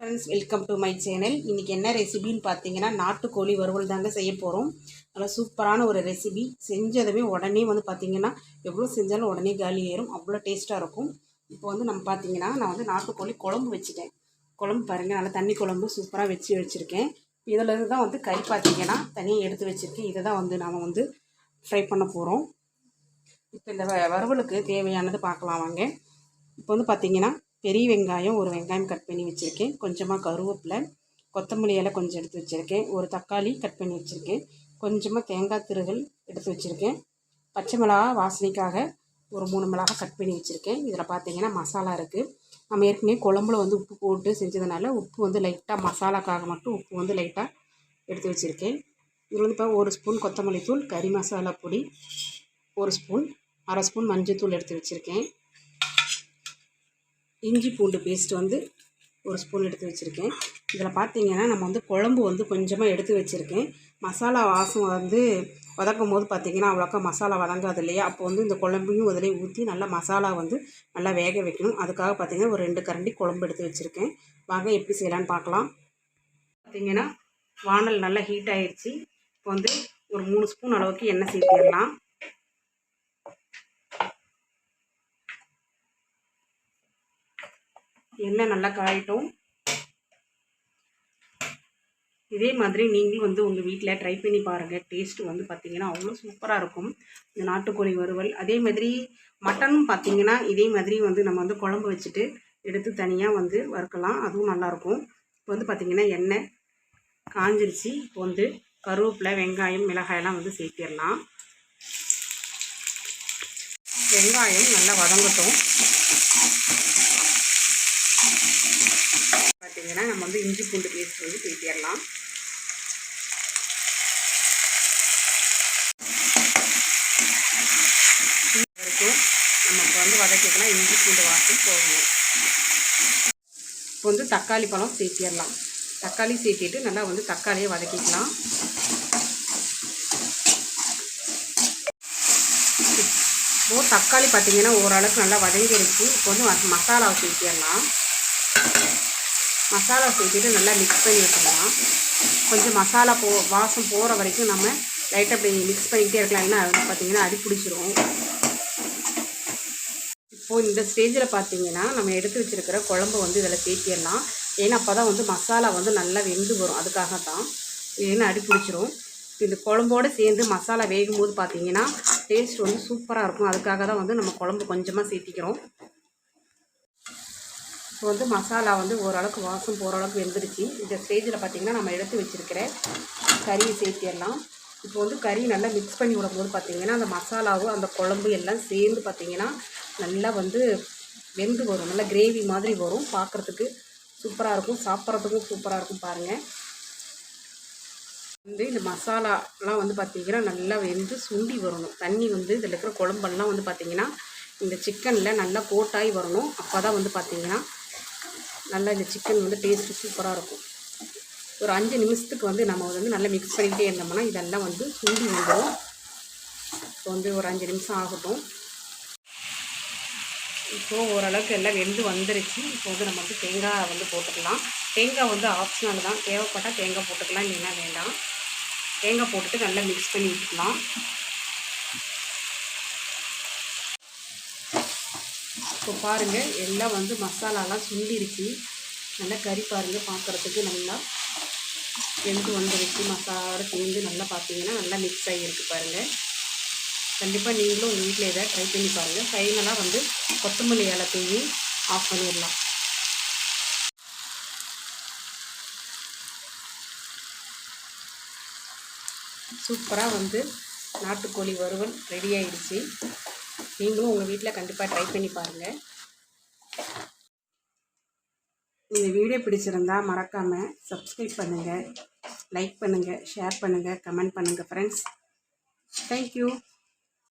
Friends welcome to my channel இன்றைக்கி என்ன ரெசிபின்னு பார்த்தீங்கன்னா நாட்டுக்கோழி வறுவல் தாங்க செய்ய போகிறோம் நல்லா சூப்பரான ஒரு ரெசிபி செஞ்சதுமே உடனே வந்து பார்த்தீங்கன்னா எவ்வளோ செஞ்சாலும் உடனே காலி ஏறும் அவ்வளோ டேஸ்ட்டாக இருக்கும். இப்போ வந்து நம்ம பார்த்தீங்கன்னா நான் வந்து நாட்டுக்கோழி குழம்பு வச்சுட்டேன். குழம்பு பாருங்கள் நல்லா தண்ணி குழம்பு சூப்பராக வச்சு வச்சுருக்கேன். இதில் தான் வந்து கறி பார்த்தீங்கன்னா தனியாக எடுத்து வச்சுருக்கேன். இதை தான் வந்து நாம் வந்து ஃப்ரை பண்ண போகிறோம் இப்போ இந்த வ- வறுவலுக்கு தேவையானது பார்க்கலாம் வாங்க. இப்போ வந்து பார்த்தீங்கன்னா பெரிய வெங்காயம் ஒரு வெங்காயம் கட் பண்ணி வச்சுருக்கேன். கொஞ்சமாக கருவேப்பிலை கொத்தமல்லி இலை கொஞ்சம் எடுத்து வச்சுருக்கேன். ஒரு தக்காளி கட் பண்ணி வச்சுருக்கேன். கொஞ்சமாக தேங்காய் திருகல் எடுத்து வச்சுருக்கேன். பச்சை மிளகா வாசனைக்காக ஒரு மூணு மிளகா கட் பண்ணி வச்சுருக்கேன். இதில் பார்த்தீங்கன்னா மசாலா இருக்குது நம்ம ஏற்கனவே குழம்புல வந்து உப்பு போட்டு செஞ்சதுனால உப்பு வந்து லைட்டாக மசாலாக்காக மட்டும் உப்பு வந்து லைட்டாக எடுத்து வச்சுருக்கேன். இதில் வந்து இப்போ ஒரு ஸ்பூன் கொத்தமல்லி தூள் கறி மசாலா பொடி ஒரு ஸ்பூன் அரை ஸ்பூன் மஞ்சள் தூள் எடுத்து வச்சுருக்கேன். இஞ்சி பூண்டு பேஸ்ட் வந்து ஒரு ஸ்பூன் எடுத்து வச்சுருக்கேன். இதில் பார்த்தீங்கன்னா நம்ம வந்து குழம்பு வந்து கொஞ்சமாக எடுத்து வச்சுருக்கேன். மசாலா வாசம் வந்து வதக்கும் போது பார்த்திங்கன்னா அவ்வளோக்கா மசாலா வதங்காது இல்லையா? அப்போ வந்து இந்த குழம்பையும் அதிலே ஊற்றி நல்லா மசாலா வந்து நல்லா வேக வைக்கணும். அதுக்காக பார்த்திங்கன்னா ஒரு ரெண்டு கரண்டி குழம்பு எடுத்து வச்சுருக்கேன். வாங்க எப்படி செய்யலான்னு பார்க்கலாம். பார்த்திங்கன்னா வானல் நல்லா ஹீட் ஆகிடுச்சி இப்போ வந்து ஒரு மூணு ஸ்பூன் அளவுக்கு எண்ணெய் சேர்த்திடலாம். எண்ணெய் நல்லா காயட்டும். இதே மாதிரி நீங்களும் வந்து உங்கள் வீட்டில் ட்ரை பண்ணி பாருங்கள் டேஸ்ட்டு வந்து பார்த்தீங்கன்னா அவ்வளோ சூப்பராக இருக்கும். இந்த நாட்டுக்கோழி வறுவல். அதே மாதிரி மட்டனும் பார்த்தீங்கன்னா இதே மாதிரி வந்து நம்ம வந்து குழம்பு வச்சுட்டு எடுத்து தனியாக வந்து வறுக்கலாம். அதுவும் நல்லாயிருக்கும் இப்போ வந்து பார்த்திங்கன்னா எண்ணெய் காஞ்சிருச்சு. இப்போ வந்து கருவேப்பிலை வெங்காயம் மிளகாயெல்லாம் வந்து சேர்த்திடலாம். வெங்காயம் நல்லா வதங்கட்டும். பார்த்தீங்கன்னா நம்ம வந்து இஞ்சி பூண்டு பேஸ்ட் வந்து சேர்த்திடலாம் வரைக்கும் நம்ம இப்போ வந்து வதக்கிக்கலாம். இஞ்சி பூண்டு வாசம் போகணும் இப்போ வந்து தக்காளி பழம் சேர்த்திடலாம் தக்காளி சேர்த்திட்டு நல்லா வந்து தக்காளியை வதக்கிக்கலாம். இப்போது தக்காளி பார்த்திங்கன்னா ஓரளவுக்கு நல்லா வதங்கிருச்சு. இப்போ வந்து மசாலாவை சேர்த்திடலாம் மசாலா சேர்த்துட்டு நல்லா மிக்ஸ் பண்ணி வச்சுக்கலாம். கொஞ்சம் மசாலா போ வாசம் போகிற வரைக்கும் நம்ம லைட்டாக அப்படி மிக்ஸ் பண்ணிக்கிட்டே இருக்கலாம். ஏன்னா அது பார்த்தீங்கன்னா அடி பிடிச்சிரும். இப்போது இந்த ஸ்டேஜில் பார்த்தீங்கன்னா நம்ம எடுத்து வச்சிருக்கிற குழம்பு வந்து இதில் சேர்த்திடலாம். ஏன்னா அப்போ தான் வந்து மசாலா வந்து நல்லா வெந்து வரும். அதுக்காக தான் ஏன்னா அடி பிடிச்சிரும். இந்த குழம்போடு சேர்ந்து மசாலா வேகும்போது பார்த்தீங்கன்னா டேஸ்ட் வந்து சூப்பராக இருக்கும். அதுக்காக தான் வந்து நம்ம குழம்பு கொஞ்சமாக சேர்த்திக்கிறோம். இப்போ வந்து மசாலா வந்து ஓரளவுக்கு வாசம் போகிற அளவுக்கு வெந்துருச்சு. இந்த ஸ்டேஜில் பார்த்திங்கன்னா நம்ம எடுத்து வச்சிருக்கிற கறியை சேர்த்திடலாம். இப்போ வந்து கறி நல்லா மிக்ஸ் பண்ணி விடும்போது பார்த்திங்கன்னா அந்த மசாலாவும் அந்த குழம்பு எல்லாம் சேர்ந்து பார்த்திங்கன்னா நல்லா வந்து வெந்து வரும். நல்லா கிரேவி மாதிரி வரும். பார்க்குறதுக்கு சூப்பராக இருக்கும். சாப்பிட்றதுக்கும் சூப்பராக இருக்கும் பாருங்கள் வந்து இந்த மசாலாலாம் வந்து பார்த்திங்கன்னா நல்லா வெந்து சுண்டி வரணும். தண்ணி வந்து இதில் இருக்கிற குழம்பெல்லாம் வந்து பார்த்திங்கன்னா இந்த சிக்கனில் நல்லா கோட்டாகி வரணும். அப்போ தான் வந்து பார்த்திங்கன்னா நல்லா இந்த சிக்கன் வந்து டேஸ்ட்டு சூப்பராக இருக்கும். ஒரு அஞ்சு நிமிஷத்துக்கு வந்து நம்ம வந்து நல்லா மிக்ஸ் பண்ணிக்கிட்டே இருந்தோம்னா இதெல்லாம் வந்து சுண்டி வந்துடும் இப்போ வந்து ஒரு அஞ்சு நிமிஷம் ஆகட்டும். இப்போது ஓரளவுக்கு எல்லாம் வெந்து வந்துருச்சு. இப்போ வந்து நம்ம வந்து தேங்காய் வந்து போட்டுக்கலாம். தேங்காய் வந்து ஆப்ஷனல் தான். தேவைப்பட்டால் தேங்காய் போட்டுக்கலாம் இல்லைன்னா வேண்டாம். தேங்காய் போட்டுட்டு நல்லா மிக்ஸ் பண்ணி விட்டுக்கலாம். இப்போ பாருங்கள் எல்லாம் வந்து மசாலாலாம் சுண்டிருச்சு. நல்லா கறி பாருங்கள் பார்க்குறதுக்கு நல்லா வெந்து வந்துருச்சு. மசாலாவோட சேர்ந்து நல்லா பார்த்தீங்கன்னா நல்லா மிக்ஸ் ஆகியிருக்கு பாருங்கள் கண்டிப்பாக நீங்களும் உங்கள் வீட்டில் எதாவது ட்ரை பண்ணி பாருங்கள் ஃபைனலாக வந்து கொத்தமல்லி இலை தூவி ஆஃப் பண்ணிடலாம். சூப்பராக வந்து நாட்டுக்கோழி வறுவல் ரெடி ஆயிடுச்சு. நீங்களும் உங்கள் வீட்டில் கண்டிப்பாக ட்ரை பண்ணி பாருங்கள் இந்த வீடியோ பிடிச்சிருந்தா மறக்காமல் சப்ஸ்கிரைப் பண்ணுங்கள் லைக் பண்ணுங்கள் ஷேர் பண்ணுங்கள் கமெண்ட் பண்ணுங்கள் ஃப்ரெண்ட்ஸ் தேங்க்யூ